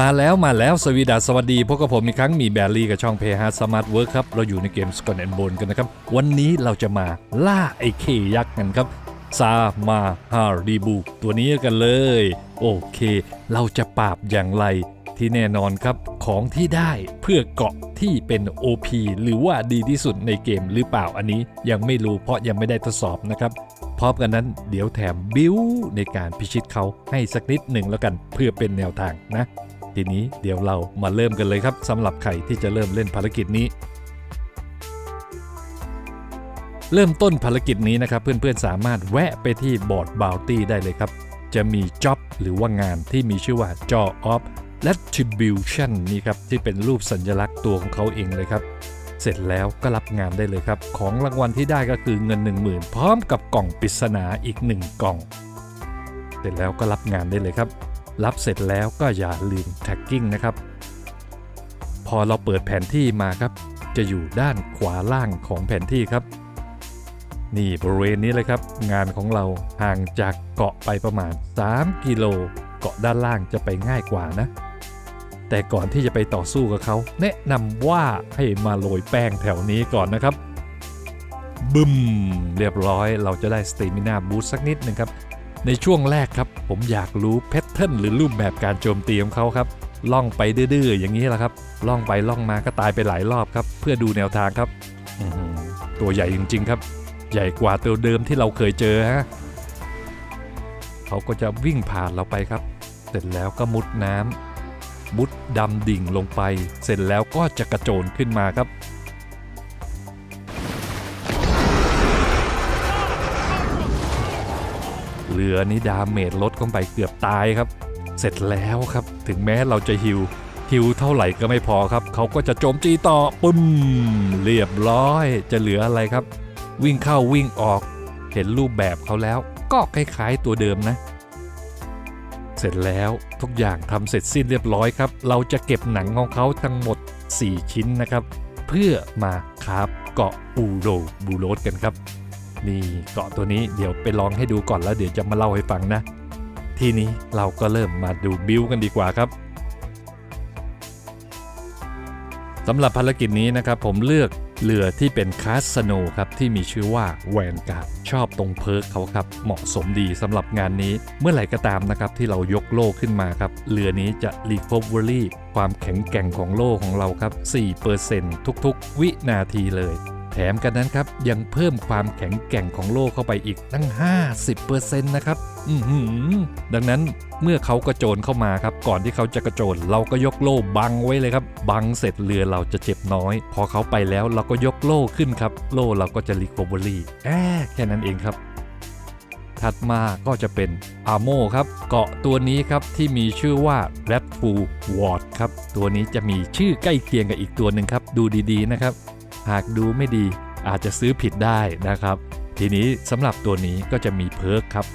มาแล้วมาแล้วสวีดัสวัสดีพบกับผมอีกครั้งมีแบลลี่กับช่องเพย์ฮาร์สมาร์ทเวิร์ครับ เราอยู่ในเกมสกอตแอนด์บนกันนะครับ วันนี้เราจะมาล่าไอ้เคยักษ์กันครับซามาฮารีบูตัวนี้กันเลย โอเค เราจะปราบอย่างไรที่แน่นอนครับของที่ได้เพื่อเกาะที่เป็น OP หรือว่าดีที่สุดในเกมหรือเปล่าอันนี้ยังไม่รู้เพราะยังไม่ได้ทดสอบนะครับพร้อมกันนั้นเดี๋ยวแถมบิวในการพิชิตเขาให้สักนิดหนึ่งแล้วกันเพื่อเป็นแนวทางนะ ทีนี้เดี๋ยวเรามาเริ่มกันเลยครับสำหรับใครที่จะเริ่มเล่นภารกิจนี้ เริ่มต้นภารกิจนี้นะครับ เพื่อนๆสามารถแวะไปที่บอร์ดบาวตี้ได้เลยครับ จะมีจ็อบหรือว่างานที่มีชื่อว่า Jaw of Retribution นี่ครับที่เป็นรูปสัญลักษณ์ตัวของเขาเองเลยครับเสร็จแล้วก็รับงานได้เลยครับ ของรางวัลที่ได้ก็คือเงิน 10,000 พร้อมกับกล่องปริศนาอีก 1 กล่อง เสร็จแล้วก็รับงานได้เลยครับ รับเสร็จแล้วก็อย่าลืม tagging นะครับ พอเราเปิดแผนที่มาครับ จะอยู่ด้านขวาล่างของแผนที่ครับ นี่บริเวณนี้เลยครับ งานของเราห่างจากเกาะไปประมาณ 3 กิโล เกาะด้านล่างจะไปง่ายกว่านะ แต่ก่อนที่จะไปต่อสู้กับเขา แนะนำว่าให้มาโรยแป้งแถวนี้ก่อนนะครับบึมเรียบร้อยเราจะได้สเตมินาบูสสักนิดหนึ่งครับ ในช่วงแรกครับ ผมอยากรู้แพทเทิร์นหรือรูปแบบการโจมตีของเขาครับล่องไปดื้อๆอย่างนี้แหละครับล่องไปล่องมาก็ตายไปหลายรอบครับ เพื่อดูแนวทางครับตัวใหญ่จริง ๆ ครับ ใหญ่กว่าตัวเดิมที่เราเคยเจอฮะเขาก็จะวิ่งผ่านเราไปครับ เสร็จแล้วก็มุดน้ำมุดดำดิ่งลงไป เสร็จแล้วก็จะกระโจนขึ้นมาครับ รือนี้ดาเมจลดลงไปเกือบตายครับ เสร็จแล้วครับ ถึงแม้เราจะฮิวฮิวเท่าไหร่ก็ไม่พอครับเขาก็จะโจมตีต่อปึ้มเรียบร้อยจะเหลืออะไรครับ วิ่งเข้าวิ่งออก เห็นรูปแบบเขาแล้ว ก็คล้ายๆตัวเดิมนะ เสร็จแล้วทุกอย่างทำเสร็จสิ้นเรียบร้อยครับ เราจะเก็บหนังของเขาทั้งหมด 4 ชิ้นนะครับ เพื่อมาคราฟเกาะอูโรบูโรสกันครับ นี่เกาะตัวนี้เดี๋ยวไปลองให้ดูก่อนแล้วเดี๋ยวจะมาเล่าให้ฟังนะ ทีนี้เราก็เริ่มมาดูบิวกันดีกว่าครับสำหรับภารกิจนี้นะครับผมเลือกเรือที่เป็นคาสโนครับที่มีชื่อว่าแวนการ์ดชอบตรงเพิร์กเขาครับเหมาะสมดีสำหรับงานนี้เมื่อไหร่ก็ตามนะครับที่เรายกโล่ขึ้นมาครับ เรือนี้จะ Recovery ความแข็งแกร่งของโล่ของเราครับ 4%ทุกๆ วินาทีเลย แถมกันนั้นครับยังเพิ่มความแข็งแกร่งของโล่เข้าไปอีกตั้ง 50%นะครับอืดังนั้นเมื่อเขากระโจนเข้ามาครับ ก่อนที่เขาจะกระโจนเราก็ยกโล่บังไว้เลยครับ บังเสร็จเรือเราจะเจ็บน้อย พอเขาไปแล้วเราก็ยกโล่ขึ้นครับ โล่เราก็จะรีค o เวอรี่แค่แค่นั้นเองครับถัดมาก็จะเป็นอาโมครับ เกาะตัวนี้ครับที่มีชื่อว่า Red f u l Ward ครับ ตัวนี้จะมีชื่อใกล้เคียงกับอีกตัวหนึ่งครับ ดูดีๆนะครับ หากดูไม่ดีอาจจะซื้อผิดได้นะครับ ทีนี้สำหรับตัวนี้ก็จะมีเพิร์กครับ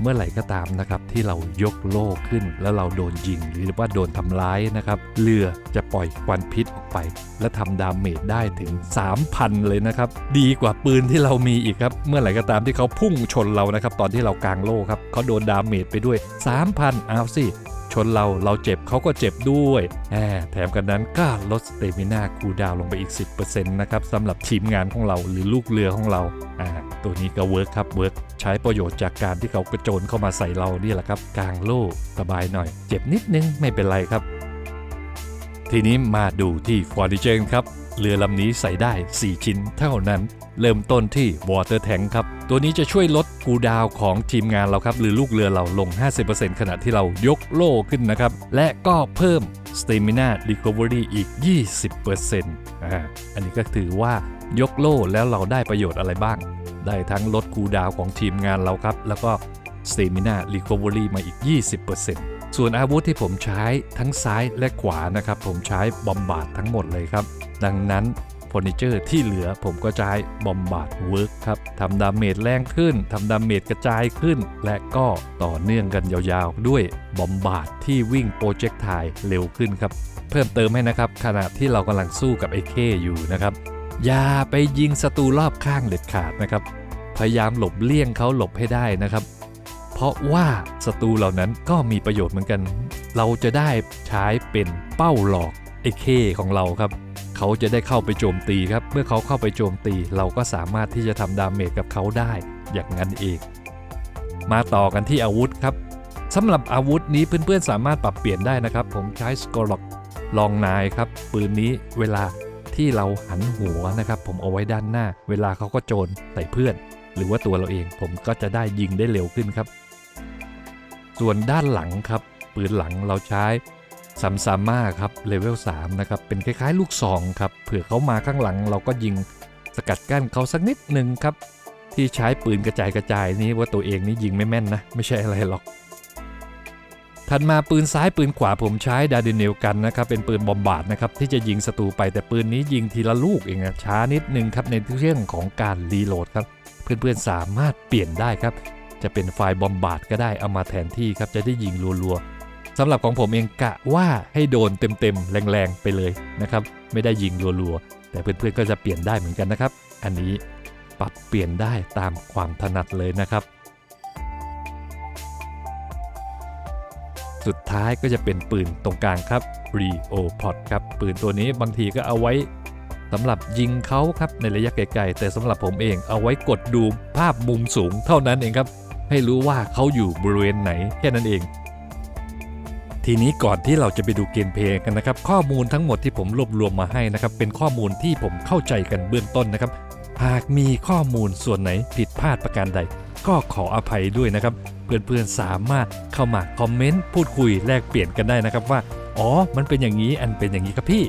เมื่อไหร่ก็ตามนะครับที่เรายกโล่ขึ้น แล้วเราโดนยิง หรือว่าโดนทำร้ายนะครับ เรือจะปล่อยควันพิษออกไป และทำดาเมจได้ถึง 3,000 เลยนะครับ ดีกว่าปืนที่เรามีอีกครับ เมื่อไหร่ก็ตามที่เขาพุ่งชนเรานะครับ ตอนที่เรากางโล่ครับเขาโดนดาเมจไปด้วย 3,000เอาสิ ชนเราเราเจ็บเขาก็เจ็บด้วยแหมแถมกันนั้นก็ลดสเตมินาคูดาวลงไปอีก 10%นะครับสำหรับทีมงานของเราหรือลูกเรือของเราตัวนี้ก็เวิร์กครับเวิร์กใช้ประโยชน์จากการที่เขากระโจนเข้ามาใส่เรานี่แหละครับกลางโล่สบายหน่อย เจ็บนิดนึงไม่เป็นไรครับ ทีนี้มาดูที่ฟอร์ดิเจนครับ เรือลำนี้ใส่ได้ 4 ชิ้นเท่านั้น เริ่มต้นที่ Water Tank ครับ ตัวนี้จะช่วยลดกูดาวของทีมงานเราครับ หรือลูกเรือเราลง 50%ขณะที่เรายกโล่ขึ้นนะครับ และก็เพิ่ม Stamina Recovery อีก 20%อ่าอันนี้ก็ถือว่ายกโล่แล้วเราได้ประโยชน์อะไรบ้าง ได้ทั้งลดคูดาวของทีมงานเราครับ แล้วก็ Stamina Recovery มาอีก 20%ส่วนอาวุธที่ผมใช้ทั้งซ้ายและขวานะครับ ผมใช้บอมบาดทั้งหมดเลยครับ ดังนั้นเฟอร์นิเจอร์ที่เหลือผมก็ใช้บอมบาดเวิร์กครับทำดาเมจแรงขึ้นทำดาเมจกระจายขึ้น และก็ต่อเนื่องกันยาวๆ ด้วยบอมบาดที่วิ่งโปรเจกต์ไทเร็วขึ้นครับ เพิ่มเติมให้นะครับ ขณะที่เรากำลังสู้กับไอ้เคอยู่นะครับ อย่าไปยิงศัตรูรอบข้างเด็ดขาดนะครับ พยายามหลบเลี่ยงเขาหลบให้ได้นะครับเพราะว่าศัตรูเหล่านั้นก็มีประโยชน์เหมือนกัน เราจะได้ใช้เป็นเป้าหลอกไอ้เคของเราครับ เขาจะได้เข้าไปโจมตีครับ เมื่อเขาเข้าไปโจมตี เราก็สามารถที่จะทำดาเมจกับเขาได้ อย่างนั้นเอง มาต่อกันที่อาวุธครับสำหรับอาวุธนี้เพื่อนๆสามารถปรับเปลี่ยนได้นะครับ ผมใช้สกอร์ล็อกลองนายครับปืนนี้เวลาที่เราหันหัวนะครับ ผมเอาไว้ด้านหน้า เวลาเขาก็โจรใส่เพื่อน หรือว่าตัวเราเอง ผมก็จะได้ยิงได้เร็วขึ้นครับ ส่วนด้านหลังครับ ปืนหลังเราใช้ ซัมซาม่าครับเลเวล3นะครับเป็นคล้ายๆ ลูกซองครับเผื่อเขามาข้างหลังเราก็ยิงสกัดกั้นเขาสักนิดหนึ่งครับ ที่ใช้ปืนกระจายกระจายนี้ว่าตัวเองนี่ยิงไม่แม่นนะ ไม่ใช่อะไรหรอก ถัดมาปืนซ้ายปืนขวาผมใช้ดาดิเนลกันนะครับเป็นปืนบอมบาดนะครับที่จะยิงศัตรูไปแต่ปืนนี้ยิงทีละลูกเองนะช้านิดนึงครับในเรื่องของการรีโหลดครับเพื่อนๆสามารถเปลี่ยนได้ครับ จะเป็นไฟล์บอมบาดก็ได้เอามาแทนที่ครับจะได้ยิงรัวๆ สำหรับของผมเองกะว่าให้โดนเต็มๆ แรงๆ ไปเลยนะครับ ไม่ได้ยิงรัวๆ แต่เพื่อนๆ ก็จะเปลี่ยนได้เหมือนกันนะครับ อันนี้ปรับเปลี่ยนได้ตามความถนัดเลยนะครับ สุดท้ายก็จะเป็นปืนตรงกลางครับ r e o p o d ครับ ปืนตัวนี้บางทีก็เอาไว้สำหรับยิงเขาครับในระยะไกลๆ แต่สำหรับผมเองเอาไว้กดดูภาพมุมสูงเท่านั้นเองครับ ให้รู้ว่าเขาอยู่บริเวณไหนแค่นั้นเอง ทีนี้ก่อนที่เราจะไปดูเกมเพลย์กันนะครับ ข้อมูลทั้งหมดที่ผมรวบรวมมาให้นะครับ เป็นข้อมูลที่ผมเข้าใจกันเบื้องต้นนะครับ หากมีข้อมูลส่วนไหนผิดพลาดประการใด ก็ขออภัยด้วยนะครับ เพื่อนๆสามารถเข้ามาคอมเมนต์พูดคุยแลกเปลี่ยนกันได้นะครับว่า อ๋อ มันเป็นอย่างนี้อันเป็นอย่างนี้ครับพี่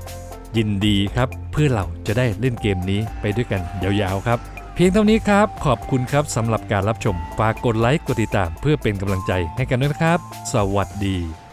ยินดีครับเพื่อเราจะได้เล่นเกมนี้ไปด้วยกันยาวๆครับเพียงเท่านี้ครับ ขอบคุณครับสำหรับการรับชม ฝากกดไลค์ กดติดตามเพื่อเป็นกำลังใจให้กันด้วยนะครับ สวัสดี